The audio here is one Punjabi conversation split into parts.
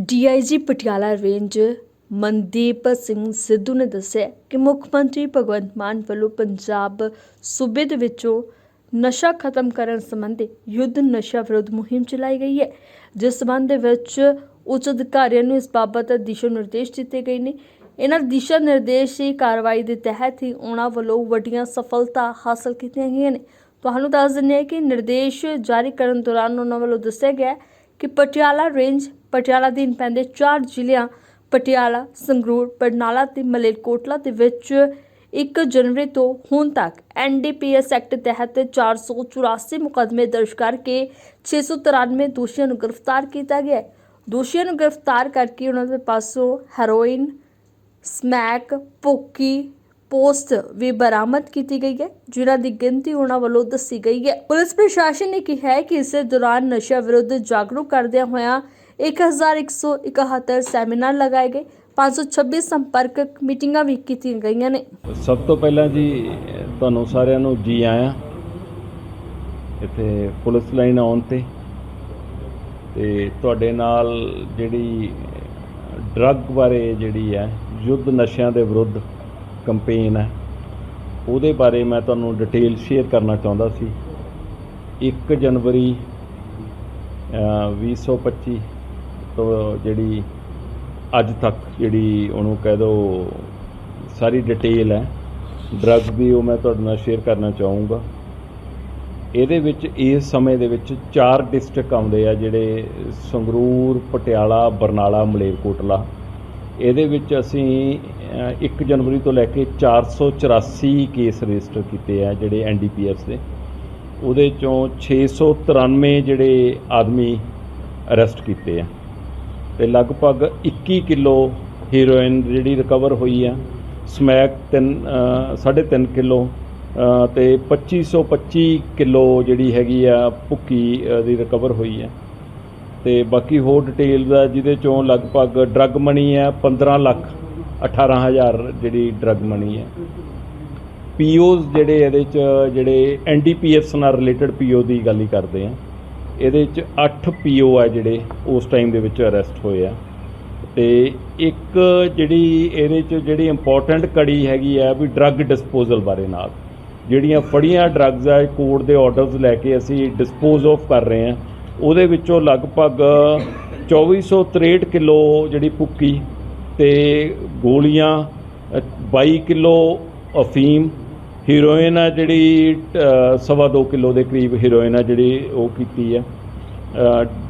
ਡੀਆਈਜੀ ਪਟਿਆਲਾ ਰੇਂਜ ਮਨਦੀਪ ਸਿੰਘ ਸਿੱਧੂ ਨੇ ਦੱਸਿਆ ਕਿ ਮੁੱਖ ਮੰਤਰੀ ਭਗਵੰਤ ਮਾਨ ਵੱਲੋਂ ਪੰਜਾਬ ਸੂਬੇ ਦੇ ਵਿੱਚੋਂ ਨਸ਼ਾ ਖਤਮ ਕਰਨ ਸੰਬੰਧੀ ਯੁੱਧ ਨਸ਼ਾ ਵਿਰੋਧ ਮੁਹਿੰਮ ਚਲਾਈ ਗਈ ਹੈ, ਜਿਸ ਸੰਬੰਧ ਦੇ ਵਿੱਚ ਉੱਚ ਅਧਿਕਾਰੀਆਂ ਨੂੰ ਇਸ ਬਾਬਤ ਦਿਸ਼ਾ ਨਿਰਦੇਸ਼ ਦਿੱਤੇ ਗਏ ਨੇ। ਇਹਨਾਂ ਦਿਸ਼ਾ ਨਿਰਦੇਸ਼ ਦੀ ਕਾਰਵਾਈ ਦੇ ਤਹਿਤ ਹੀ ਉਹਨਾਂ ਵੱਲੋਂ ਵੱਡੀਆਂ ਸਫਲਤਾ ਹਾਸਲ ਕੀਤੀਆਂ ਗਈਆਂ ਨੇ। ਤੁਹਾਨੂੰ ਦੱਸ ਦਿੰਦੇ ਹਾਂ ਕਿ ਨਿਰਦੇਸ਼ ਜਾਰੀ ਕਰਨ ਦੌਰਾਨ ਉਹਨਾਂ ਵੱਲੋਂ ਦੱਸਿਆ ਗਿਆ ਕਿ ਪਟਿਆਲਾ ਰੇਂਜ ਪਟਿਆਲਾ ਅਧੀਨ ਪੈਂਦੇ ਚਾਰ ਜ਼ਿਲ੍ਹਿਆਂ ਪਟਿਆਲਾ, ਸੰਗਰੂਰ, ਬਰਨਾਲਾ ਤੇ ਮਲੇਰਕੋਟਲਾ ਦੇ ਵਿੱਚ 1 ਜਨਵਰੀ ਤੋਂ ਹੁਣ ਤੱਕ ਐਨਡੀਪੀਐਸ ਐਕਟ ਤਹਿਤ 484 ਮੁਕੱਦਮੇ ਦਰਜ ਕਰਕੇ 693 ਦੋਸ਼ੀਆਂ ਨੂੰ ਗ੍ਰਿਫਤਾਰ ਕੀਤਾ ਗਿਆ ਦੋਸ਼ੀਆਂ ਨੂੰ ਗ੍ਰਿਫਤਾਰ ਕਰਕੇ ਉਹਨਾਂ ਦੇ ਪਾਸੋਂ ਹੈਰੋਇਨ, ਸਮੈਕ, ਭੁੱਕੀ, ਪੋਸਟ ਵੀ ਬਰਾਮਦ ਕੀਤੀ ਗਈ ਹੈ, ਜਿਨ੍ਹਾਂ ਦੀ ਗਿਣਤੀ ਉਹਨਾਂ ਵੱਲੋਂ ਦੱਸੀ ਗਈ ਹੈ। ਪੁਲਿਸ ਪ੍ਰਸ਼ਾਸਨ ਨੇ ਕਿਹਾ ਹੈ ਕਿ ਇਸੇ ਦੌਰਾਨ ਨਸ਼ਾ ਵਿਰੁੱਧ ਜਾਗਰੂਕ ਕਰਦਿਆਂ ਹੋਇਆਂ 1171 ਸੈਮੀਨਾਰ ਲਗਾਏ ਗਏ। 526 ਸੰਪਰਕ ਮੀਟਿੰਗਾਂ ਵੀ ਕੀਤੀਆਂ ਗਈਆਂ ਨੇ। ਸਭ ਤੋਂ ਪਹਿਲਾਂ ਜੀ ਤੁਹਾਨੂੰ ਸਾਰਿਆਂ ਨੂੰ ਜੀ ਆਇਆਂ। ਇੱਥੇ ਪੁਲਿਸ ਲਾਈਨ ਆਉਣ ਤੇ। ਤੇ ਤੁਹਾਡੇ ਨਾਲ ਜਿਹੜੀ ਡਰੱਗ ਬਾਰੇ ਜਿਹੜੀ ਹੈ ਯੁੱਧ ਨਸ਼ਿਆਂ ਦੇ ਵਿਰੁੱਧ ਕੰਪੇਨ ਹੈ ਉਹਦੇ ਬਾਰੇ ਮੈਂ ਤੁਹਾਨੂੰ ਡਿਟੇਲ ਸ਼ੇਅਰ ਕਰਨਾ ਚਾਹੁੰਦਾ ਸੀ। 1 ਜਨਵਰੀ ਅ, 2025 ਤੋਂ ਜਿਹੜੀ ਅੱਜ ਤੱਕ ਜਿਹੜੀ ਉਹਨੂੰ ਕਹਿ ਦੋ ਸਾਰੀ ਡਿਟੇਲ ਹੈ ਡਰੱਗ ਵੀ ਉਹ ਮੈਂ ਤੁਹਾਡੇ ਨਾਲ ਸ਼ੇਅਰ ਕਰਨਾ ਚਾਹੂੰਗਾ। ਇਹਦੇ ਵਿੱਚ ਇਸ ਸਮੇਂ ਦੇ ਵਿੱਚ ਚਾਰ ਡਿਸਟ੍ਰਿਕਟ ਆਉਂਦੇ ਆ ਜਿਹੜੇ ਸੰਗਰੂਰ ਪਟਿਆਲਾ ਬਰਨਾਲਾ ਮਲੇਰਕੋਟਲਾ। ਇਹਦੇ ਵਿੱਚ ਅਸੀਂ ਅ, 1 ਜਨਵਰੀ ਤੋਂ ਲੈ ਕੇ 484 ਕੇਸ ਰਜਿਸਟਰ ਕੀਤੇ ਆ ਜਿਹੜੇ ਐਨਡੀਪੀਐਸ ਦੇ। ਉਹਦੇ ਚੋਂ 693 ਜਿਹੜੇ ਆਦਮੀ ਅਰੈਸਟ ਕੀਤੇ ਆ। ਤੇ ਲਗਭਗ 21 ਕਿਲੋ ਹੀਰੋਇਨ ਜਿਹੜੀ ਰਿਕਵਰ ਹੋਈ ਆ। ਸਮੈਕ 3 3.5 ਕਿਲੋ ਅ, ਤੇ 2525 ਕਿਲੋ ਜਿਹੜੀ ਹੈਗੀ ਆ ਭੁੱਕੀ ਦੀ ਰਿਕਵਰ ਹੋਈ ਆ। ਤੇ ਬਾਕੀ ਹੋਰ ਡਿਟੇਲਸ ਆ ਜਿਹਦੇ ਚੋਂ ਲਗਭਗ ਡਰੱਗ ਮਨੀ ਹੈ 15 ਲੱਖ 18000 ਜਿਹੜੀ ਡਰੱਗ ਮਨੀ ਹੈ ਪੀਓਜ਼ ਜਿਹੜੇ ਇਹਦੇ ਚ ਜਿਹੜੇ ਐਨਡੀਪੀਐਸ ਨਾਲ ਰਿਲੇਟਡ ਪੀਓ ਦੀ ਗੱਲ ਹੀ ਕਰਦੇ ਆ। ਇਹਦੇ ਚ 8 ਪੀਓ ਆ ਜਿਹੜੇ ਉਸ ਟਾਈਮ ਦੇ ਵਿੱਚ ਅਰੈਸਟ ਹੋਏ ਆ। ਤੇ ਇੱਕ ਜਿਹੜੀ ਇਹਦੇ ਚ ਜਿਹੜੀ ਇੰਪੋਰਟੈਂਟ ਕੜੀ ਹੈਗੀ ਆ ਵੀ ਡਰੱਗ ਡਿਸਪੋਜ਼ਲ ਬਾਰੇ ਨਾਲ। ਜਿਹੜੀਆਂ ਫੜੀਆਂ ਡਰੱਗਸ ਆ ਕੋਰਟ ਦੇ ਆਰਡਰਸ ਲੈ ਕੇ ਅਸੀਂ ਡਿਸਪੋਜ਼ ਆਫ ਕਰ ਰਹੇ ਆ। ਉਹਦੇ ਵਿੱਚੋਂ ਲਗਭਗ 2463 ਕਿਲੋ ਜਿਹੜੀ ਭੁੱਕੀ ਤੇ ਗੋਲੀਆਂ ਅ, 22 ਕਿਲੋ ਅਫੀਮ ਹੀਰੋਇਨ ਆ ਜਿਹੜੀ ਸਵਾ ਦੋ ਕਿਲੋ ਦੇ ਕਰੀਬ ਹੀਰੋਇਨ ਆ ਜਿਹੜੀ ਉਹ ਕੀਤੀ ਆ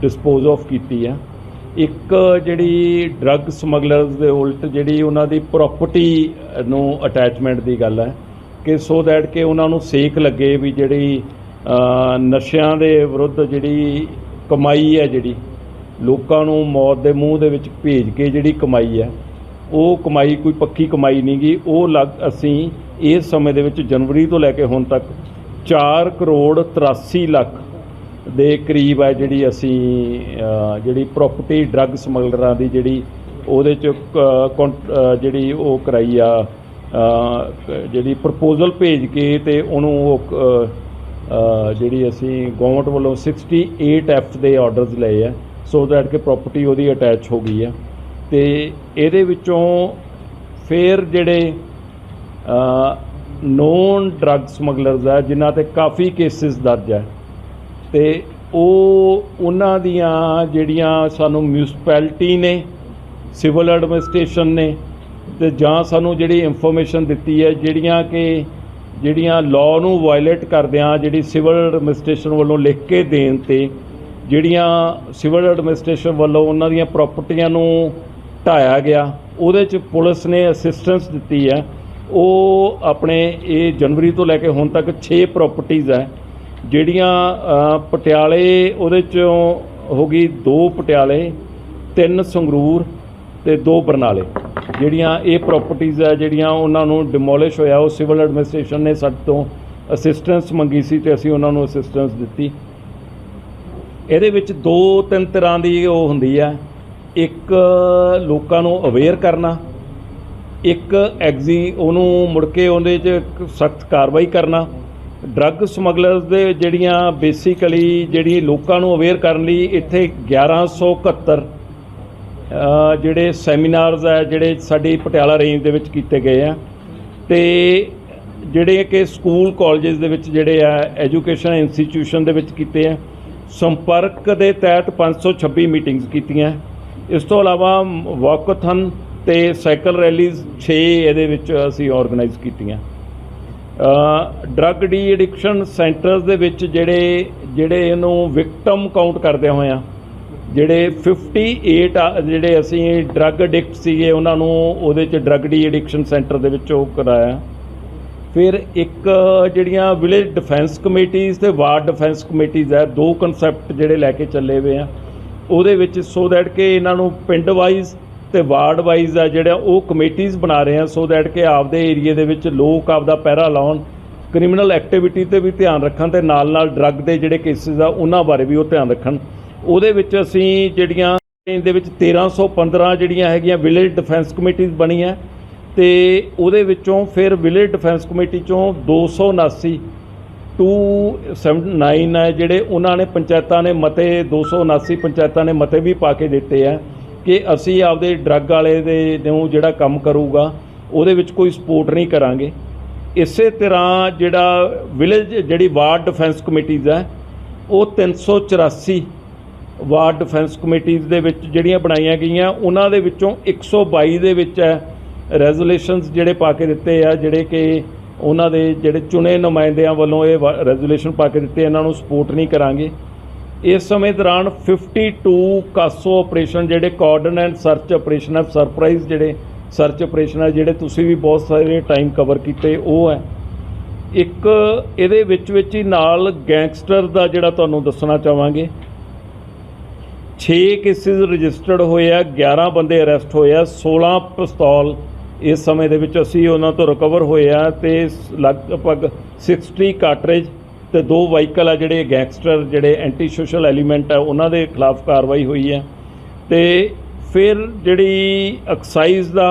ਡਿਸਪੋਜ਼ ਆਫ ਕੀਤੀ ਆ। ਇੱਕ ਜਿਹੜੀ ਡਰੱਗ ਸਮਗਲਰਸ ਦੇ ਉਲਟ ਜਿਹੜੀ ਉਹਨਾਂ ਦੀ ਪ੍ਰਾਪਰਟੀ ਨੂੰ ਅਟੈਚਮੈਂਟ ਦੀ ਗੱਲ ਹੈ ਕਿ ਸੋ ਦੈਟ ਕਿ ਉਹਨਾਂ ਨੂੰ ਸੇਕ ਲੱਗੇ ਵੀ ਜਿਹੜੀ ਨਸ਼ਿਆਂ ਦੇ ਵਿਰੁੱਧ ਜਿਹੜੀ ਕਮਾਈ ਹੈ ਜਿਹੜੀ, ਲੋਕਾਂ ਨੂੰ ਮੌਤ ਦੇ ਮੂੰਹ ਦੇ ਵਿੱਚ ਭੇਜ ਕੇ ਜਿਹੜੀ ਕਮਾਈ ਹੈ ਉਹ ਕਮਾਈ ਕੋਈ ਪੱਕੀ ਕਮਾਈ ਨਹੀਂ ਗੀ ਉਹ ਲੱਗ ਅਸੀਂ ਇਸ ਸਮੇਂ ਦੇ ਵਿੱਚ ਜਨਵਰੀ ਤੋਂ ਲੈ ਕੇ ਹੁਣ ਤੱਕ 4 ਕਰੋੜ 83 ਲੱਖ ਦੇ ਕਰੀਬ ਹੈ ਜਿਹੜੀ ਅਸੀਂ ਜਿਹੜੀ ਪ੍ਰਾਪਰਟੀ ਡਰੱਗ ਸਮਗਲਰਾਂ ਦੀ ਜਿਹੜੀ ਉਹਦੇ ਚ ਕ- ਜਿਹੜੀ ਉਹ ਕਰਾਈ ਆ ਜਿਹੜੀ ਪ੍ਰਪੋਜ਼ਲ ਭੇਜ ਕੇ ਤੇ ਉਹਨੂੰ ਉਹ ਜਿਹੜੀ ਅਸੀਂ ਗਵਰਨਮੈਂਟ ਵੱਲੋਂ 68 ਐਫ ਦੇ ਆਰਡਰਸ ਲਏ ਆ ਸੋ ਦੈਟ ਕਿ ਪ੍ਰਾਪਰਟੀ ਉਹਦੀ ਅਟੈਚ ਹੋ ਗਈ ਆ। ਤੇ ਇਹਦੇ ਵਿੱਚੋਂ ਫਿਰ ਜਿਹੜੇ ਨੋਨ ਡਰੱਗ ਸਮਗਲਰਸ ਆ, ਜਿਨ੍ਹਾਂ ਤੇ ਕਾਫੀ ਕੇਸਿਸ ਦਰਜ ਹੈ ਤੇ ਉਹ ਉਹਨਾਂ ਦੀਆਂ ਜਿਹੜੀਆਂ ਸਾਨੂੰ ਮਿਊਨਿਸਪੈਲਿਟੀ ਨੇ ਸਿਵਲ ਐਡਮਿਨਿਸਟ੍ਰੇਸ਼ਨ ਨੇ, ਤੇ ਜਾਂ ਸਾਨੂੰ ਜਿਹੜੀ ਇਨਫੋਰਮੇਸ਼ਨ ਦਿੱਤੀ ਹੈ, ਜਿਹੜੀਆਂ ਕਿ ਜਿਹੜੀਆਂ ਲਾਅ ਨੂੰ ਵਾਇਲੇਟ ਕਰਦਿਆਂ ਜਿਹੜੀ ਸਿਵਲ ਐਡਮਿਨਿਸਟ੍ਰੇਸ਼ਨ ਵੱਲੋਂ ਲਿਖ ਕੇ ਦੇਣ ਤੇ, ਜਿਹੜੀਆਂ ਸਿਵਲ ਐਡਮਿਨਿਸਟ੍ਰੇਸ਼ਨ ਵੱਲੋਂ ਉਹਨਾਂ ਦੀਆਂ ਪ੍ਰਾਪਰਟੀਆਂ ਨੂੰ ਢਾਇਆ ਗਿਆ, ਉਹਦੇ ਚ ਪੁਲਿਸ ਨੇ ਅਸਿਸਟੈਂਸ ਦਿੱਤੀ ਹੈ। ਉਹ ਆਪਣੇ ਇਹ ਜਨਵਰੀ ਤੋਂ ਲੈ ਕੇ ਹੁਣ ਤੱਕ 6 ਪ੍ਰਾਪਰਟੀਆਂ ਹੈ। ਜਿਹੜੀਆਂ ਪਟਿਆਲੇ ਉਹਦੇ ਚੋਂ ਹੋ ਗਈ ਦੋ ਪਟਿਆਲੇ, ਤਿੰਨ ਸੰਗਰੂਰ ਤੇ ਦੋ ਬਰਨਾਲੇ। ਜਿਹੜੀਆਂ ਇਹ ਪ੍ਰਾਪਰਟੀਆਂ ਹੈ, ਜਿਹੜੀਆਂ ਉਹਨਾਂ ਨੂੰ ਡਿਮੋਲਿਸ਼ ਹੋਇਆ, ਉਹ ਸਿਵਲ ਐਡਮਿਨਿਸਟ੍ਰੇਸ਼ਨ ਨੇ ਸਾਡੇ ਤੋਂ ਅਸਿਸਟੈਂਸ ਮੰਗੀ ਸੀ ਤੇ ਅਸੀਂ ਉਹਨਾਂ ਨੂੰ ਅਸਿਸਟੈਂਸ ਦਿੱਤੀ। ਇਹਦੇ ਵਿੱਚ ਦੋ ਤਿੰਨ ਤਰ੍ਹਾਂ ਦੀ ਉਹ ਹੁੰਦੀ ਆ ਇੱਕ ਲੋਕਾਂ ਨੂੰ ਅਵੇਅਰ ਕਰਨਾ ਇੱਕ ਐਗਜ਼ੀ ਉਹਨੂੰ ਮੁੜ ਕੇ ਉਹਦੇ 'ਚ ਸਖਤ ਕਾਰਵਾਈ ਕਰਨਾ ਡਰੱਗ ਸਮਗਲਰਸ ਦੇ ਜਿਹੜੀਆਂ ਬੇਸਿਕਲੀ ਜਿਹੜੀ ਲੋਕਾਂ ਨੂੰ ਅਵੇਅਰ ਕਰਨ ਲਈ ਇੱਥੇ 1171 ਅ, ਜਿਹੜੇ ਸੈਮੀਨਾਰਸ ਹੈ ਜਿਹੜੇ ਸਾਡੀ ਪਟਿਆਲਾ ਰੇਂਜ ਦੇ ਵਿੱਚ ਕੀਤੇ ਗਏ ਆ। ਤੇ ਜਿਹੜੇ ਕਿ ਸਕੂਲ ਕਾਲਜਸ ਦੇ ਵਿੱਚ ਜਿਹੜੇ ਆ ਐਜੂਕੇਸ਼ਨ ਇੰਸਟੀਟਿਊਸ਼ਨ ਦੇ ਵਿੱਚ ਕੀਤੇ ਆ। ਸੰਪਰਕ ਦੇ ਤਹਿਤ 526 ਮੀਟਿੰਗਸ ਕੀਤੀਆਂ। ਇਸ ਤੋਂ ਇਲਾਵਾ ਵਾਕਥਨ ਤੇ ਸਾਈਕਲ ਰੈਲੀਜ਼ 6 ਇਹਦੇ ਵਿੱਚ ਅਸੀਂ ਆਰਗੇਨਾਈਜ਼ ਕੀਤੀਆਂ। ਡਰੱਗ ਡੀ ਐਡਿਕਸ਼ਨ ਸੈਂਟਰਸ ਦੇ ਵਿੱਚ ਜਿਹੜੇ ਜਿਹੜੇ ਇਹਨੂੰ ਵਿਕਟਮ ਕਾਊਂਟ ਕਰਦੇ ਹੋਏ ਆ, ਜਿਹੜੇ 58 ਆ- ਜਿਹੜੇ ਅਸੀਂ ਡਰੱਗ ਐਡਿਕਟ ਸੀਗੇ, ਉਹਨਾਂ ਨੂੰ ਉਹਦੇ ਚ ਡਰੱਗ ਡੀ ਐਡਿਕਸ਼ਨ ਸੈਂਟਰ ਦੇ ਵਿੱਚ ਉਹ ਕਰਾਇਆ। ਫਿਰ ਇੱਕ ਜਿਹੜੀਆਂ ਵਿਲੇਜ ਡਿਫੈਂਸ ਕਮੇਟੀਆਂ ਤੇ ਵਾਰਡ ਡਿਫੈਂਸ ਕਮੇਟੀਆਂ ਹੈ ਦੋ ਕਨਸੈਪਟ ਜਿਹੜੇ ਲੈ ਕੇ ਚੱਲੇ ਹੋਏ ਆ, ਉਹਦੇ ਵਿੱਚ ਸੋ ਦੈਟ ਕਿ ਇਹਨਾਂ ਨੂੰ ਪਿੰਡ ਵਾਈਜ਼ ਤੇ ਵਾਰਡ ਵਾਈਜ਼ ਆ ਜਿਹੜਾ ਉਹ ਕਮੇਟੀਆਂ ਬਣਾ ਰਹੇ ਆ ਸੋ ਦੈਟ ਕਿ ਆਪਦੇ ਏਰੀਆ ਦੇ ਵਿੱਚ ਲੋਕ ਆਪਦਾ ਪਹਿਰਾ ਲਾਉਣ ਕ੍ਰਿਮੀਨਲ ਐਕਟੀਵਿਟੀ ਤੇ ਵੀ ਧਿਆਨ ਰੱਖਣ ਤੇ ਨਾਲ ਨਾਲ ਡਰੱਗ ਦੇ ਜਿਹੜੇ ਕੇਸਿਸ ਆ, ਉਹਨਾਂ ਬਾਰੇ ਵੀ ਉਹ ਧਿਆਨ ਰੱਖਣ। ਉਹਦੇ ਵਿੱਚ ਅਸੀਂ ਜਿਹੜੀਆਂ, ਇਹਦੇ ਵਿੱਚ 1315 ਜਿਹੜੀਆਂ ਹੈਗੀਆਂ ਵਿਲੇਜ ਡਿਫੈਂਸ ਕਮੇਟੀਆਂ ਬਣੀਆਂ, ਤੇ ਉਹਦੇ ਵਿੱਚੋਂ ਫਿਰ ਵਿਲੇਜ ਡਿਫੈਂਸ ਕਮੇਟੀ ਚੋਂ 279 279 ਹੈ ਜਿਹੜੇ, ਉਹਨਾਂ ਨੇ ਪੰਚਾਇਤਾਂ ਨੇ ਮਤੇ 279 ਪੰਚਾਇਤਾਂ ਨੇ ਮਤੇ ਵੀ ਪਾ ਕੇ ਦਿੱਤੇ ਆ। ਕਿ ਅਸੀਂ ਆਪਦੇ ਡਰੱਗ ਵਾਲੇ ਦੇ ਨੂੰ ਜਿਹੜਾ ਕੰਮ ਕਰੂਗਾ, ਉਹਦੇ ਵਿੱਚ ਕੋਈ ਸਪੋਰਟ ਨਹੀਂ ਕਰਾਂਗੇ। ਇਸੇ ਤਰ੍ਹਾਂ ਜਿਹੜਾ ਵਿਲੇਜ, ਜਿਹੜੀ ਵਾਰਡ ਡਿਫੈਂਸ ਕਮੇਟੀਜ਼ ਹੈ, ਉਹ 384 ਵਾਰਡ ਡਿਫੈਂਸ ਕਮੇਟੀਜ਼ ਦੇ ਵਿੱਚ ਜਿਹੜੀਆਂ ਬਣਾਈਆਂ ਗਈਆਂ, ਉਹਨਾਂ ਦੇ ਵਿੱਚੋਂ 122 ਦੇ ਵਿੱਚ ਹੈ ਰੈਜ਼ੋਲੂਸ਼ਨਸ ਜਿਹੜੇ ਪਾ ਕੇ ਦਿੱਤੇ ਆ, ਜਿਹੜੇ ਕਿ ਉਹਨਾਂ ਦੇ ਜਿਹੜੇ ਚੁਣੇ ਨੁਮਾਇੰਦਿਆਂ ਵੱਲੋਂ ਇਹ ਰੈਜ਼ੋਲੂਸ਼ਨ ਪਾ ਕੇ ਦਿੱਤੇ, ਇਹਨਾਂ ਨੂੰ ਸਪੋਰਟ ਨਹੀਂ ਕਰਾਂਗੇ। ਇਸ ਸਮੇਂ ਦੌਰਾਨ 52 ਕਾਸੋ ਆਪਰੇਸ਼ਨ ਜਿਹੜੇ ਕੋਆਰਡੀਨੇਟ ਸਰਚ ਆਪਰੇਸ਼ਨ ਹੈ ਸਰਪ੍ਰਾਈਜ਼ ਜਿਹੜੇ ਸਰਚ ਆਪਰੇਸ਼ਨ ਹੈ, ਜਿਹੜੇ ਤੁਸੀਂ ਵੀ ਬਹੁਤ ਸਾਰੇ ਟਾਈਮ ਕਵਰ ਕੀਤੇ, ਉਹ ਹੈ। ਇੱਕ ਇਹਦੇ ਵਿੱਚ ਵਿੱਚ ਹੀ ਨਾਲ ਗੈਂਗਸਟਰ ਦਾ ਜਿਹੜਾ ਤੁਹਾਨੂੰ ਦੱਸਣਾ ਚਾਹਾਂਗੇ। 6 ਕੇਸਿਸ ਰਜਿਸਟਰਡ ਹੋਏ ਆ 11 ਬੰਦੇ ਅਰੈਸਟ ਹੋਏ ਆ 16 ਪਿਸਤੌਲ ਇਸ ਸਮੇਂ ਦੇ ਵਿੱਚ ਅਸੀਂ ਉਹਨਾਂ ਤੋਂ ਰਿਕਵਰ ਹੋਏ ਆ ਤੇ ਲਗਭਗ 60 ਕਾਟਰੇਜ ਤੇ ਦੋ ਵਾਹੀਕਲ ਆ ਜਿਹੜੇ ਗੈਂਗਸਟਰ, ਜਿਹੜੇ ਐਂਟੀ ਸੋਸ਼ਲ ਐਲੀਮੈਂਟ ਆ, ਉਹਨਾਂ ਦੇ ਖਿਲਾਫ ਕਾਰਵਾਈ ਹੋਈ ਹੈ ਤੇ ਫਿਰ ਜਿਹੜੀ ਐਕਸਾਈਜ਼ ਦਾ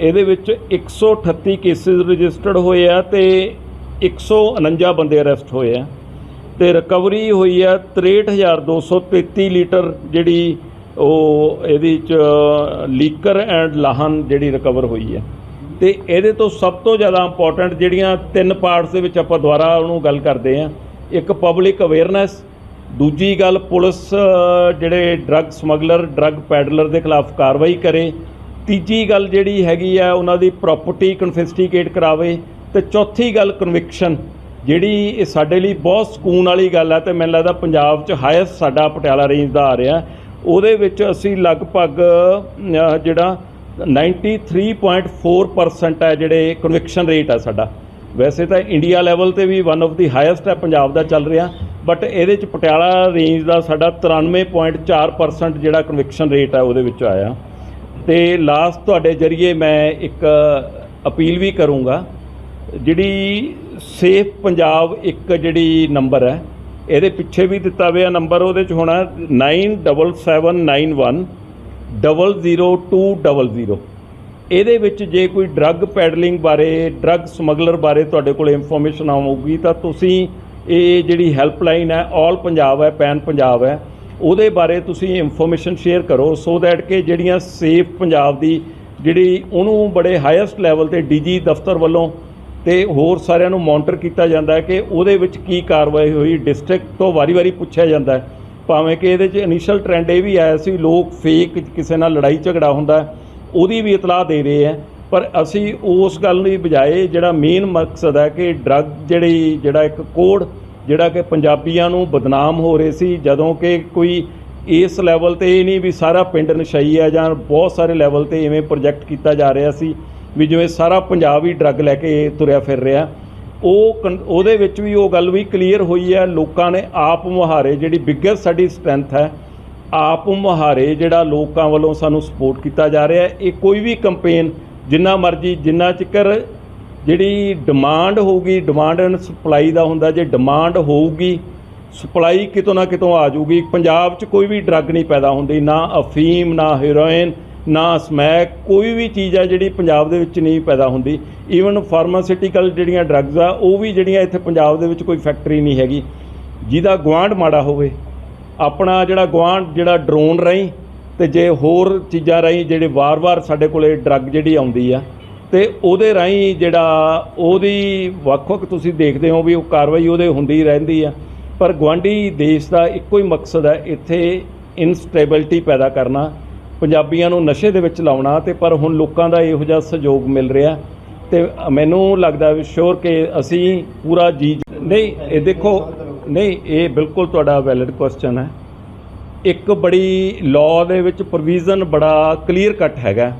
ਇਹਦੇ ਵਿੱਚ 138 ਕੇਸਿਸ ਰਜਿਸਟਰਡ ਹੋਏ ਆ ਤੇ 149 ਬੰਦੇ ਅਰੈਸਟ ਹੋਏ ਆ। ਤੇ ਰਿਕਵਰੀ ਹੋਈ ਆ 63233 ਲੀਟਰ ਜਿਹੜੀ ਉਹ ਇਹਦੇ ਚ ਲੀਕਰ ਐਂਡ ਲਾਹਨ ਜਿਹੜੀ ਰਿਕਵਰ ਹੋਈ ਹੈ ਤੇ ਇਹਦੇ ਤੋਂ ਸਭ ਤੋਂ ਜ਼ਿਆਦਾ ਇੰਪੋਰਟੈਂਟ ਜਿਹੜੀਆਂ ਤਿੰਨ ਪਾਰਟਸ ਦੇ ਵਿੱਚ ਆਪਾਂ ਦੁਬਾਰਾ ਉਹਨੂੰ ਗੱਲ ਕਰਦੇ ਆ ਇੱਕ ਪਬਲਿਕ ਅਵੇਅਰਨੈਸ ਦੂਜੀ ਗੱਲ ਪੁਲਿਸ ਜਿਹੜੇ ਡਰੱਗ ਸਮਗਲਰ ਡਰੱਗ ਪੈਡਲਰ ਦੇ ਖਿਲਾਫ ਕਾਰਵਾਈ ਕਰੇ। ਤੀਜੀ ਗੱਲ ਜਿਹੜੀ ਹੈਗੀ ਆ, ਉਹਨਾਂ ਦੀ ਪ੍ਰਾਪਰਟੀ ਕਨਫਿਸਟੀਕੇਟ ਕਰਾਵੇ। ਤੇ ਚੌਥੀ ਗੱਲ ਕਨਵਿਕਸ਼ਨ ਜਿਹੜੀ ਇਹ ਸਾਡੇ ਲਈ ਬਹੁਤ ਸਕੂਨ ਵਾਲੀ ਗੱਲ ਹੈ ਤੇ ਮੈਨੂੰ ਲੱਗਦਾ ਪੰਜਾਬ 'ਚ ਹਾਈਐਸਟ ਸਾਡਾ ਪਟਿਆਲਾ ਰੇਂਜ ਦਾ ਆ ਰਿਹਾ। ਉਹਦੇ ਵਿੱਚ ਅਸੀਂ ਲਗਭਗ ਜਿਹੜਾ 93.4% ਹੈ ਜਿਹੜੇ ਕਨਵਿਕਸ਼ਨ ਰੇਟ ਹੈ ਸਾਡਾ। ਵੈਸੇ ਤਾਂ ਇੰਡੀਆ ਲੈਵਲ ਤੇ ਵੀ ਵਨ ਆਫ ਦੀ ਹਾਈਐਸਟ ਹੈ, ਪੰਜਾਬ ਦਾ ਚੱਲ ਰਿਹਾ ਬਟ ਇਹਦੇ ਚ ਪਟਿਆਲਾ ਰੇਂਜ ਦਾ ਸਾਡਾ 93.4% ਜਿਹੜਾ ਕਨਵਿਕਸ਼ਨ ਰੇਟ ਹੈ ਉਹਦੇ ਵਿੱਚ ਆਇਆ। ਤੇ ਲਾਸਟ ਤੁਹਾਡੇ ਜਰੀਏ ਮੈਂ ਇੱਕ ਅਪੀਲ ਵੀ ਕਰੂੰਗਾ, ਜਿਹੜੀ ਸੇਫ ਪੰਜਾਬ ਇੱਕ ਜਿਹੜੀ ਨੰਬਰ ਹੈ, ਇਹਦੇ ਪਿੱਛੇ ਵੀ ਦਿੱਤਾ ਹੋਇਆ ਨੰਬਰ ਉਹਦੇ ਚ ਹੋਣਾ 97791 00200 ਇਹਦੇ ਵਿੱਚ ਜੇ ਕੋਈ ਡਰੱਗ ਪੈਡਲਿੰਗ ਬਾਰੇ ਡਰੱਗ ਸਮਗਲਰ ਬਾਰੇ ਤੁਹਾਡੇ ਕੋਲ ਇਨਫੋਰਮੇਸ਼ਨ ਆਊਗੀ, ਤਾਂ ਤੁਸੀਂ ਇਹ ਜਿਹੜੀ ਹੈਲਪਲਾਈਨ ਹੈ ਆਲ ਪੰਜਾਬ ਹੈ ਪੈਨ ਪੰਜਾਬ ਹੈ, ਉਹਦੇ ਬਾਰੇ ਤੁਸੀਂ ਇਨਫੋਰਮੇਸ਼ਨ ਸ਼ੇਅਰ ਕਰੋ ਸੋ ਦੈਟ ਕਿ ਜਿਹੜੀਆਂ ਸੇਫ ਪੰਜਾਬ ਦੀ ਜਿਹੜੀ ਉਹਨੂੰ ਬੜੇ ਹਾਈਐਸਟ ਲੈਵਲ ਤੇ ਡੀਜੀ ਦਫ਼ਤਰ ਵੱਲੋਂ ਤੇ ਹੋਰ ਸਾਰਿਆਂ ਨੂੰ ਮੋਨੀਟਰ ਕੀਤਾ ਜਾਂਦਾ ਹੈ ਕਿ ਉਹਦੇ ਵਿੱਚ ਕੀ ਕਾਰਵਾਈ ਹੋਈ ਡਿਸਟ੍ਰਿਕਟ ਤੋਂ ਵਾਰੀ-ਵਾਰੀ ਪੁੱਛਿਆ ਜਾਂਦਾ ਹੈ। ਭਾਵੇਂ ਕਿ ਇਹਦੇ 'ਚ ਇਨੀਸ਼ੀਅਲ ਟ੍ਰੈਂਡ ਇਹ ਵੀ ਆਇਆ ਸੀ, ਲੋਕ ਫੇਕ ਕਿਸੇ ਨਾਲ ਲੜਾਈ ਝਗੜਾ ਹੁੰਦਾ ਉਹਦੀ ਵੀ ਇਤਲਾਹ ਦੇ ਰਹੇ ਹੈ। ਪਰ ਅਸੀਂ ਉਸ ਗੱਲ ਦੀ ਬਜਾਏ ਜਿਹੜਾ ਮੇਨ ਮਕਸਦ ਹੈ ਕਿ ਡਰੱਗ ਜਿਹੜੀ, ਜਿਹੜਾ ਇੱਕ ਕੋਡ ਜਿਹੜਾ ਕਿ ਪੰਜਾਬੀਆਂ ਨੂੰ ਬਦਨਾਮ ਹੋ ਰਹੇ ਸੀ, ਜਦੋਂ ਕਿ ਕੋਈ ਇਸ ਲੈਵਲ ਤੇ ਇਹ ਨਹੀਂ ਵੀ ਸਾਰਾ ਪਿੰਡ ਨਸ਼ਈ ਹੈ ਜਾਂ ਬਹੁਤ ਸਾਰੇ ਲੈਵਲ ਤੇ ਇਵੇਂ ਪ੍ਰੋਜੈਕਟ ਕੀਤਾ ਜਾ ਰਿਹਾ ਸੀ, ਵੀ ਜਿਵੇਂ ਸਾਰਾ ਪੰਜਾਬ ਹੀ ਡਰੱਗ ਲੈ ਕੇ ਤੁਰਿਆ ਫਿਰ ਰਿਹਾ। ਉਹ ਕਨ- ਉਹਦੇ ਵਿੱਚ ਵੀ ਉਹ ਗੱਲ ਵੀ ਕਲੀਅਰ ਹੋਈ ਹੈ, ਲੋਕਾਂ ਨੇ ਆਪ ਮੁਹਾਰੇ, ਜਿਹੜੀ ਬਿగ్గੈਸਟ ਸਾਡੀ ਸਟਰੈਂਥ ਹੈ, ਆਪ ਮੁਹਾਰੇ ਜਿਹੜਾ ਲੋਕਾਂ ਵੱਲੋਂ ਸਾਨੂੰ ਸਪੋਰਟ ਕੀਤਾ ਜਾ ਰਿਹਾ ਹੈ। ਇਹ ਕੋਈ ਵੀ ਕੰਪੇਨ ਜਿੰਨਾ ਮਰਜ਼ੀ, ਜਿੰਨਾ ਚਿਕਰ ਜਿਹੜੀ ਡਿਮਾਂਡ ਹੋਊਗੀ ਡਿਮਾਂਡ ਐਂਡ ਸਪਲਾਈ ਦਾ ਹੁੰਦਾ, ਜੇ ਡਿਮਾਂਡ ਹੋਊਗੀ ਸਪਲਾਈ ਕਿਤੋਂ ਨਾ ਕਿਤੋਂ ਆ ਜਾਊਗੀ। ਪੰਜਾਬ 'ਚ ਕੋਈ ਵੀ ਡਰੱਗ ਨਹੀਂ ਪੈਦਾ ਹੁੰਦੀ, ਨਾ ਅਫੀਮ, ਨਾ ਹੈਰੋਇਨ ਨਾ ਸਮੈਕ, ਕੋਈ ਵੀ ਚੀਜ਼ ਆ ਜਿਹੜੀ ਪੰਜਾਬ ਦੇ ਵਿੱਚ ਨਹੀਂ ਪੈਦਾ ਹੁੰਦੀ। ਈਵਨ ਫਾਰਮਾਸਿਊਟੀਕਲ ਜਿਹੜੀਆਂ ਡਰੱਗਸ ਆ, ਉਹ ਵੀ ਜਿਹੜੀਆਂ ਇੱਥੇ ਪੰਜਾਬ ਦੇ ਵਿੱਚ ਕੋਈ ਫੈਕਟਰੀ ਨਹੀਂ ਹੈਗੀ। ਜਿਹਦਾ ਗੁਆਂਢ ਮਾੜਾ ਹੋਵੇ, ਆਪਣਾ ਜਿਹੜਾ ਗੁਆਂਢ, ਜਿਹੜਾ ਡਰੋਨ ਰਾਹੀਂ ਤੇ ਜੇ ਹੋਰ ਚੀਜ਼ਾਂ ਰਾਹੀਂ ਜਿਹੜੇ ਵਾਰ-ਵਾਰ ਸਾਡੇ ਕੋਲੇ ਡਰੱਗ ਜਿਹੜੀ ਆਉਂਦੀ ਆ, ਤੇ ਉਹਦੇ ਰਾਹੀਂ ਜਿਹੜਾ ਉਹਦੀ ਵੱਖ-ਵੱਖ ਤੁਸੀਂ ਦੇਖਦੇ ਹੋ ਵੀ ਉਹ ਕਾਰਵਾਈ ਉਹਦੇ ਹੁੰਦੀ ਰਹਿੰਦੀ ਆ। ਪਰ ਗਵਾਂਢੀ ਦੇਸ਼ ਦਾ ਇੱਕੋ ਹੀ ਮਕਸਦ ਹੈ ਇੱਥੇ ਇਨਸਟੇਬਿਲਟੀ ਪੈਦਾ ਕਰਨਾ। ਪੰਜਾਬੀਆਂ ਨੂੰ ਨਸ਼ੇ ਦੇ ਵਿੱਚ ਲਾਉਣਾ ਤੇ ਪਰ ਹੁਣ ਲੋਕਾਂ ਦਾ ਇਹੋ ਜਿਹਾ ਸਹਿਯੋਗ ਮਿਲ ਰਿਹਾ ਤੇ ਮੈਨੂੰ ਲੱਗਦਾ ਵੀ ਸ਼ੋਰ ਕਿ ਅਸੀਂ ਪੂਰਾ ਜੀ ਨਹੀਂ, ਇਹ ਦੇਖੋ, ਨਹੀਂ, ਇਹ ਬਿਲਕੁਲ ਤੁਹਾਡਾ ਵੈਲਿਡ ਕੁਐਸਚਨ ਹੈ। ਇੱਕ ਬੜੀ ਲਾਅ ਦੇ ਵਿੱਚ ਪ੍ਰੋਵੀਜ਼ਨ ਬੜਾ ਕਲੀਅਰ ਕੱਟ ਹੈਗਾ।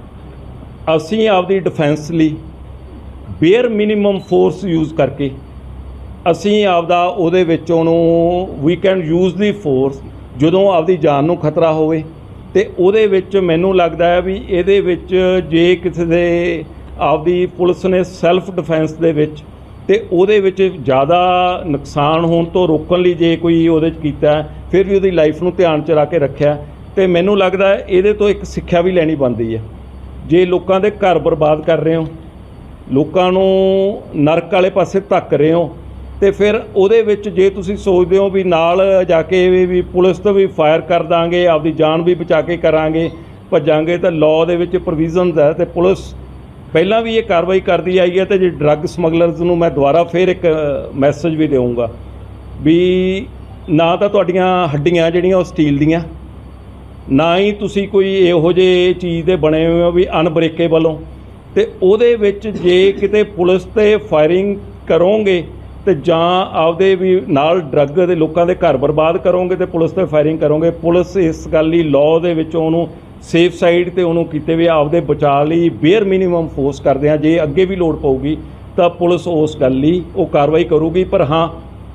ਅਸੀਂ ਆਪਦੀ ਡਿਫੈਂਸ ਲਈ ਬੇਅਰ ਮਿਨੀਮਮ ਫੋਰਸ ਯੂਜ਼ ਕਰਕੇ ਅਸੀਂ ਆਪਦਾ ਉਹਦੇ ਵਿੱਚ ਉਹਨੂੰ ਵੀ ਕੈਨ ਯੂਜ਼ ਦੀ ਫੋਰਸ ਜਦੋਂ ਆਪਦੀ ਜਾਨ ਨੂੰ ਖਤਰਾ ਹੋਵੇ ਤੇ ਉਹਦੇ ਵਿੱਚ ਮੈਨੂੰ ਲੱਗਦਾ ਹੈ ਵੀ ਇਹਦੇ ਵਿੱਚ ਜੇ ਕਿਸੇ ਦੇ ਆਪਦੀ ਪੁਲਿਸ ਨੇ ਸੈਲਫ ਡਿਫੈਂਸ ਦੇ ਵਿੱਚ ਤੇ ਉਹਦੇ ਵਿੱਚ ਜ਼ਿਆਦਾ ਨੁਕਸਾਨ ਹੋਣ ਤੋਂ ਰੋਕਣ ਲਈ ਜੇ ਕੋਈ ਉਹਦੇ 'ਚ ਕੀਤਾ ਫਿਰ ਵੀ ਉਹਦੀ ਲਾਈਫ ਨੂੰ ਧਿਆਨ 'ਚ ਰੱਖ ਕੇ ਰੱਖਿਆ ਤੇ ਮੈਨੂੰ ਲੱਗਦਾ ਹੈ ਇਹਦੇ ਤੋਂ ਇੱਕ ਸਿੱਖਿਆ ਵੀ ਲੈਣੀ ਬਣਦੀ ਹੈ। ਜੇ ਲੋਕਾਂ ਦੇ ਘਰ ਬਰਬਾਦ ਕਰ ਰਹੇ ਹੋ, ਲੋਕਾਂ ਨੂੰ ਨਰਕ ਵਾਲੇ ਪਾਸੇ ਧੱਕ ਰਹੇ ਹੋ ਤੇ ਫਿਰ ਉਹਦੇ ਵਿੱਚ ਜੇ ਤੁਸੀਂ ਸੋਚਦੇ ਹੋ ਵੀ ਨਾਲ ਜਾ ਕੇ ਵੀ- ਪੁਲਿਸ ਤੋਂ ਵੀ ਫਾਇਰ ਕਰ ਦਾਂਗੇ, ਆਪਦੀ ਜਾਨ ਵੀ ਬਚਾ ਕੇ ਕਰਾਂਗੇ, ਭੱਜਾਂਗੇ ਤਾਂ ਲਾਅ ਦੇ ਵਿੱਚ ਪ੍ਰੋਵੀਜ਼ਨਸ ਹੈ ਤੇ ਪੁਲਿਸ ਪਹਿਲਾਂ ਵੀ ਇਹ ਕਾਰਵਾਈ ਕਰਦੀ ਆਈ ਹੈ ਤੇ ਜੇ ਡਰੱਗ ਸਮਗਲਰਸ ਨੂੰ ਮੈਂ ਦੁਬਾਰਾ ਫਿਰ ਇੱਕ ਮੈਸੇਜ ਵੀ ਦੇਵਾਂਗਾ ਵੀ ਨਾ ਤਾਂ ਤੁਹਾਡੀਆਂ ਹੱਡੀਆਂ ਜਿਹੜੀਆਂ ਉਹ ਸਟੀਲ ਦੀਆਂ, ਨਾ ਹੀ ਤੁਸੀਂ ਕੋਈ ਇਹੋ ਜਿਹੇ ਚੀਜ਼ ਦੇ ਬਣੇ ਹੋਏ ਹੋ ਵੀ ਅਨਬ੍ਰੇਕੇਬਲ ਹੋ ਤੇ ਉਹਦੇ ਵਿੱਚ ਜੇ ਕਿਤੇ ਪੁਲਿਸ ਤੇ ਫਾਇਰਿੰਗ ਕਰੋਗੇ ਤੇ ਜਾਂ ਆਪਦੇ ਵੀ ਨਾਲ ਡਰੱਗ ਦੇ ਲੋਕਾਂ ਦੇ ਘਰ ਬਰਬਾਦ ਕਰੋਗੇ ਤੇ ਪੁਲਿਸ ਤੇ ਫਾਇਰਿੰਗ ਕਰੋਗੇ, ਪੁਲਿਸ ਇਸ ਗੱਲ ਲਈ ਲਾਅ ਦੇ ਵਿੱਚ ਉਹਨੂੰ ਸੇਫ ਸਾਈਡ ਤੇ ਉਹਨੂੰ ਕੀਤੇ ਵੀ ਆਪਦੇ ਬਚਾਅ ਲਈ ਬੇਅਰ ਮਿਨੀਮਮ ਫੋਰਸ ਕਰਦੇ ਆ, ਜੇ ਅੱਗੇ ਵੀ ਲੋੜ ਪਊਗੀ ਤਾਂ ਪੁਲਿਸ ਉਸ ਗੱਲ ਲਈ ਉਹ ਕਾਰਵਾਈ ਕਰੂਗੀ, ਪਰ ਹਾਂ,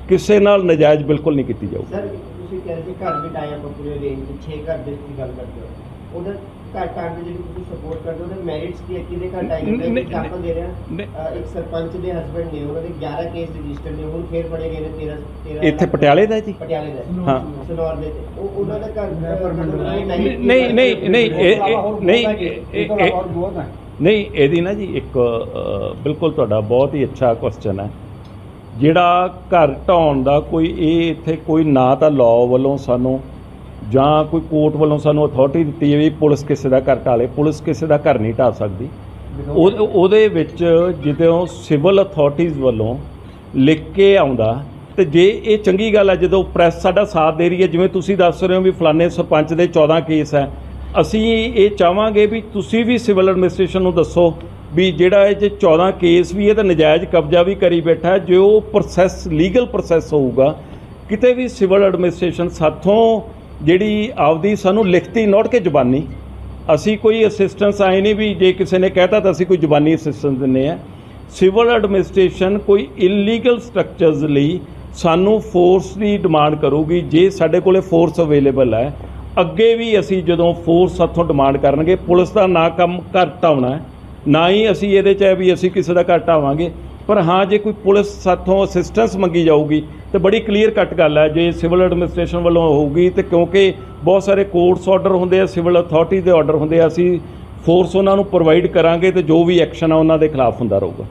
ਕਿਸੇ ਨਾਲ ਨਜਾਇਜ਼ ਬਿਲਕੁਲ ਨਹੀਂ ਕੀਤੀ ਜਾਊਗੀ। ਸਰ, ਤੁਸੀਂ ਕਹਿ ਘਰ ਵੀ ਟਾਈਮ ਪੂਰੇ ਰੇਂਜ 6 ਘਰ ਦੇ ਦੀ ਗੱਲ ਕਰਦੇ ਹੋ। ਉਹਦਾ ਘਰ ਟਾਈਮ ਦੇ ਜਿਹੜੀ ਤੁਸੀਂ ਸਪੋਰਟ ਕਰਦੇ ਹੋ ਉਹਦੇ ਮੈਰਿਟਸ ਕੀ ਹੈ? ਕਿਹਦੇ ਘਰ ਟਾਈਮ ਨਹੀਂ, ਦੇ ਨਹੀਂ, ਐਗਜ਼ਾਮਪਲ ਦੇ ਰਿਹਾ? ਨਹੀਂ। ਅਹ ਇੱਕ ਸਰਪੰਚ ਦੇ ਹਸਬੰਡ ਨੇ ਉਹਨਾਂ ਦੇ 11 ਕੇਸ ਰਜਿਸਟਰ ਨੇ ਹੁਣ ਫੇਰ ਫੜੇ ਗਏ ਨੇ 13 13 ਇੱਥੇ ਪਟਿਆਲੇ ਦਾ ਜੀ? ਪਟਿਆਲੇ ਦਾ ਹਾਂ। ਸਨੌਰ ਦੇ ਤੇ। ਉਹ ਉਹਨਾਂ ਦਾ ਘਰ ਨਹੀਂ ਨਹੀਂ ਨਹੀਂ ਨਹੀਂ ਇਹ ਇਹ- ਨਹੀਂ ਇਹ- ਇਹ- ਇਹ- ਨਹੀਂ ਇਹਦੀ ਨਾ ਜੀ ਇੱਕ ਬਿਲਕੁਲ ਤੁਹਾਡਾ ਬਹੁਤ ਹੀ ਅੱਛਾ ਕੁਐਸਚਨ ਹੈ। ਜਿਹੜਾ ਘਰ ਢਾਉਣ ਦਾ ਕੋਈ ਇਹ ਇੱਥੇ ਕੋਈ ਨਾ ਤਾਂ ਲਾਅ ਵੱਲੋਂ ਸਾਨੂੰ ਜਾਂ ਕੋਈ ਕੋਰਟ ਵੱਲੋਂ ਸਾਨੂੰ ਅਥਾਰਟੀ ਦਿੱਤੀ ਹੈ ਵੀ ਪੁਲਿਸ ਕਿਸੇ ਦਾ ਘਰ ਢਾਲੇ, ਪੁਲਿਸ ਕਿਸੇ ਦਾ ਘਰ ਨਹੀਂ ਢਾ ਸਕਦੀ। ਉਹ ਉਹਦੇ ਵਿੱਚ ਜਦੋਂ ਸਿਵਲ ਅਥਾਰਟੀਜ਼ ਵੱਲੋਂ ਲਿਖ ਕੇ ਆਉਂਦਾ, ਤੇ ਜੇ ਇਹ ਚੰਗੀ ਗੱਲ ਹੈ ਜਦੋਂ ਪ੍ਰੈਸ ਸਾਡਾ ਸਾਥ ਦੇ ਰਹੀ ਹੈ, ਜਿਵੇਂ ਤੁਸੀਂ ਦੱਸ ਰਹੇ ਹੋ ਵੀ ਫਲਾਣੇ ਸਰਪੰਚ ਦੇ 14 ਕੇਸ ਹੈ, ਅਸੀਂ ਇਹ ਚਾਹਾਂਗੇ ਵੀ ਤੁਸੀਂ ਵੀ ਸਿਵਲ ਐਡਮਿਨਿਸਟ੍ਰੇਸ਼ਨ ਨੂੰ ਦੱਸੋ ਵੀ ਜਿਹੜਾ ਇਹ 'ਚ 14 ਕੇਸ ਵੀ ਇਹ ਤਾਂ ਨਜਾਇਜ਼ ਕਬਜ਼ਾ ਵੀ ਕਰੀ ਬੈਠਾ ਹੈ। ਜੋ ਪ੍ਰੋਸੈਸ ਲੀਗਲ ਪ੍ਰੋਸੈਸ ਹੋਊਗਾ, ਕਿਤੇ ਵੀ ਸਿਵਲ ਐਡਮਿਨਿਸਟ੍ਰੇਸ਼ਨ ਸਾਥੋਂ ਜਿਹੜੀ ਆਪਦੀ ਸਾਨੂੰ ਲਿਖਤੀ ਨੋਟ ਕੇ ਜ਼ੁਬਾਨੀ, ਅਸੀਂ ਕੋਈ ਅਸਿਸਟੈਂਸ ਆਏ ਨਹੀਂ ਵੀ ਜੇ ਕਿਸੇ ਨੇ ਕਹਿਤਾ ਤਾਂ ਅਸੀਂ ਕੋਈ ਜ਼ੁਬਾਨੀ ਅਸਿਸਟੈਂਸ ਦਿੰਨੇ ਆ ਸਿਵਲ ਐਡਮਿਨਿਸਟ੍ਰੇਸ਼ਨ ਕੋਈ ਇਲੀਗਲ ਸਟਰਕਚਰਸ ਲਈ ਸਾਨੂੰ ਫੋਰਸ ਦੀ ਡਿਮਾਂਡ ਕਰੂਗੀ, ਜੇ ਸਾਡੇ ਕੋਲੇ ਫੋਰਸ ਅਵੇਲੇਬਲ ਹੈ। ਅੱਗੇ ਵੀ ਅਸੀਂ ਜਦੋਂ ਫੋਰਸ ਹੱਥੋਂ ਡਿਮਾਂਡ ਕਰਨਗੇ, ਪੁਲਿਸ ਦਾ ਨਾ ਕੰਮ ਘਰ ਨਾ ਹੀ ਅਸੀਂ ਇਹਦੇ 'ਚ ਹੈ ਵੀ ਅਸੀਂ ਕਿਸੇ ਦਾ ਘਰ ਢਾਵਾਂਗੇ। ਪਰ ਹਾਂ, ਜੇ ਕੋਈ ਪੁਲਿਸ ਸਾਥੋਂ ਅਸਿਸਟੈਂਸ ਮੰਗੀ ਜਾਊਗੀ, ਤੇ ਬੜੀ ਕਲੀਅਰ ਕੱਟ ਗੱਲ ਹੈ। ਜੇ ਸਿਵਲ ਐਡਮਿਨਿਸਟ੍ਰੇਸ਼ਨ ਵੱਲੋਂ ਹੋਊਗੀ, ਤੇ ਕਿਉਂਕਿ ਬਹੁਤ ਸਾਰੇ ਕੋਰਟਸ ਆਰਡਰ ਹੁੰਦੇ ਆ ਸਿਵਲ ਅਥਾਰਟੀ ਦੇ ਆਰਡਰ ਹੁੰਦੇ ਆ, ਅਸੀਂ ਫੋਰਸ ਉਹਨਾਂ ਨੂੰ ਪ੍ਰੋਵਾਈਡ ਕਰਾਂਗੇ ਤੇ ਜੋ ਵੀ ਐਕਸ਼ਨ ਆ, ਉਹਨਾਂ ਦੇ ਖਿਲਾਫ ਹੁੰਦਾ ਰਹੂਗਾ।